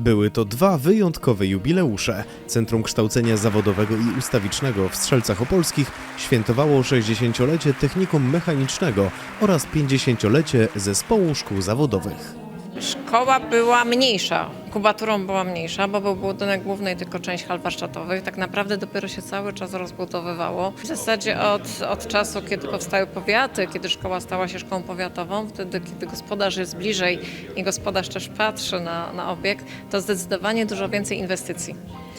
Były to dwa wyjątkowe jubileusze. Centrum Kształcenia Zawodowego i Ustawicznego w Strzelcach Opolskich świętowało 60-lecie Technikum Mechanicznego oraz 50-lecie Zespołu Szkół Zawodowych. Szkoła była mniejsza, kubaturą była mniejsza, bo był budynek główny i tylko część hal warsztatowych. Tak naprawdę dopiero się cały czas rozbudowywało. W zasadzie od, od czasu, kiedy powstały powiaty, kiedy szkoła stała się szkołą powiatową, wtedy, kiedy gospodarz jest bliżej i gospodarz też patrzy na, na obiekt, to zdecydowanie dużo więcej inwestycji.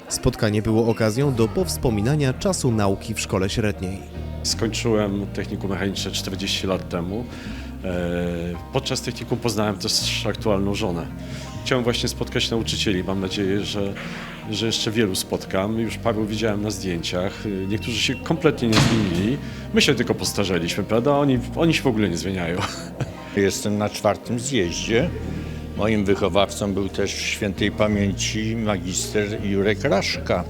Spotkanie było okazją do powspominania czasu nauki w szkole średniej. Skończyłem technikum mechaniczne 40 lat temu. E, Podczas technikum poznałem też aktualną żonę. Chciałem właśnie spotkać nauczycieli. Mam nadzieję, że, że jeszcze wielu spotkam. Już paru widziałem na zdjęciach. E, Niektórzy się kompletnie nie zmienili. My się tylko postarzeliśmy, prawda? Oni, oni się w ogóle nie zmieniają. Jestem na czwartym zjeździe. Moim wychowawcą był też świętej pamięci magister Jurek Raszka,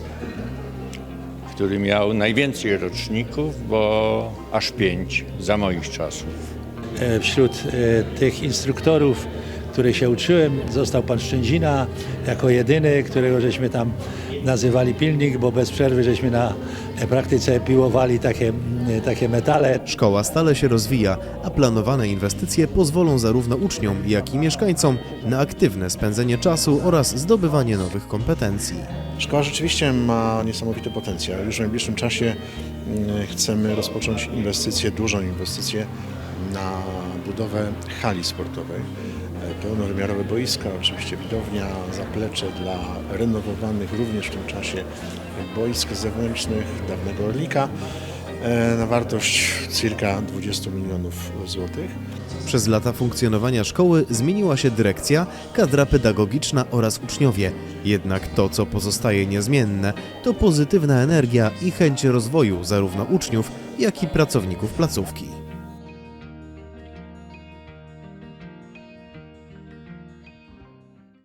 który miał najwięcej roczników, bo aż pięć za moich czasów. E, Wśród e, tych instruktorów, których się uczyłem, został pan Szczędzina jako jedyny, którego żeśmy tam nazywali pilnik, bo bez przerwy żeśmy na praktyce piłowali takie, takie metale. Szkoła stale się rozwija, a planowane inwestycje pozwolą zarówno uczniom, jak i mieszkańcom na aktywne spędzenie czasu oraz zdobywanie nowych kompetencji. Szkoła rzeczywiście ma niesamowity potencjał. Już w najbliższym czasie mm, chcemy rozpocząć inwestycję, dużą inwestycję na budowę hali sportowej. E, Pełnowymiarowe boiska, oczywiście widownia, zaplecze dla renowowanych również w tym czasie boisk zewnętrznych dawnego Orlika e, na wartość circa 20 milionów złotych. Przez lata funkcjonowania szkoły zmieniła się dyrekcja, kadra pedagogiczna oraz uczniowie. Jednak to, co pozostaje niezmienne, to pozytywna energia i chęć rozwoju zarówno uczniów, jak i pracowników placówki.